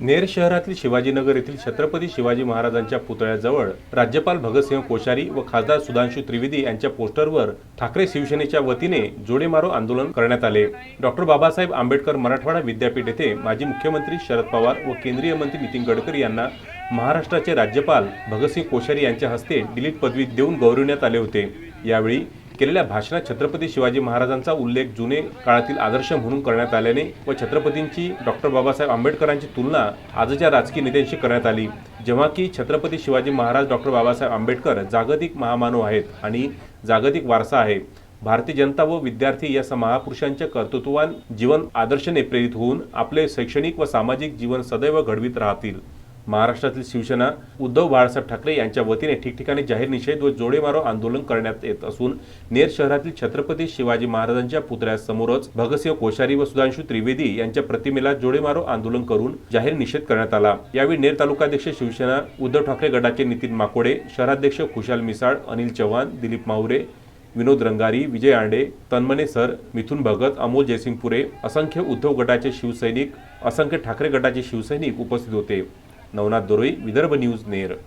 नेर शहरातील शिवाजीनगर येथील छत्रपती शिवाजी महाराजांच्या पुतळ्याजवळ राज्यपाल भगतसिंह कोश्यारी व खासदार सुधांशु त्रिवेदी यांच्या पोस्टरवर ठाकरे शिवसेनेच्या वतीने जोडेमारो आंदोलन करण्यात आले. डॉक्टर बाबासाहेब आंबेडकर मराठवाडा विद्यापीठ येथे माजी मुख्यमंत्री शरद पवार व केंद्रीय मंत्री नितीन गडकरी यांना महाराष्ट्राचे राज्यपाल भगतसिंह कोश्यारी यांच्या हस्ते डिलीट पदवी देऊन गौरविण्यात आले होते. यावेळी केलेल्या भाषणात छत्रपती शिवाजी महाराजांचा उल्लेख जुने काळातील आदर्श म्हणून करण्यात आल्याने व छत्रपतींची डॉक्टर बाबासाहेब आंबेडकरांची तुलना आजच्या राजकीय नेत्यांशी करण्यात आली. जेव्हा की छत्रपती शिवाजी महाराज डॉक्टर बाबासाहेब आंबेडकर जागतिक महामानव आहेत आणि जागतिक वारसा आहे भारतीय जनता व विद्यार्थी या स- महापुरुषांच्या कर्तृत्ववान जीवन आदर्शने प्रेरित होऊन आपले शैक्षणिक व सामाजिक जीवन सदैव घडवीत राहतील. महाराष्ट्रातील शिवसेना उद्धव बाळासाहेब ठाकरे यांच्या वतीने ठिकठिकाणी जाहीर निषेध व जोडेमारो आंदोलन करण्यात येत असून नेर शहरातील छत्रपती शिवाजी महाराजांच्या पुतळ्यासमोरच भगतसिंह कोश्यारी व सुधांशु त्रिवेदी यांच्या प्रतिमेला जोडेमारो आंदोलन करून जाहीर निषेध करण्यात आला. यावेळी नेर तालुकाध्यक्ष शिवसेना उद्धव ठाकरे गटाचे नितीन माकोडे शहराध्यक्ष खुशाल मिसाळ अनिल चव्हाण दिलीप मावरे विनोद रंगारी विजय आंडे तन्मने सर मिथुन भगत अमोल जयसिंगपुरे असंख्य उद्धव गटाचे शिवसैनिक असंख्य ठाकरे गटाचे शिवसैनिक उपस्थित होते. नवनाथ दोरई विदर्भ न्यूज नेर.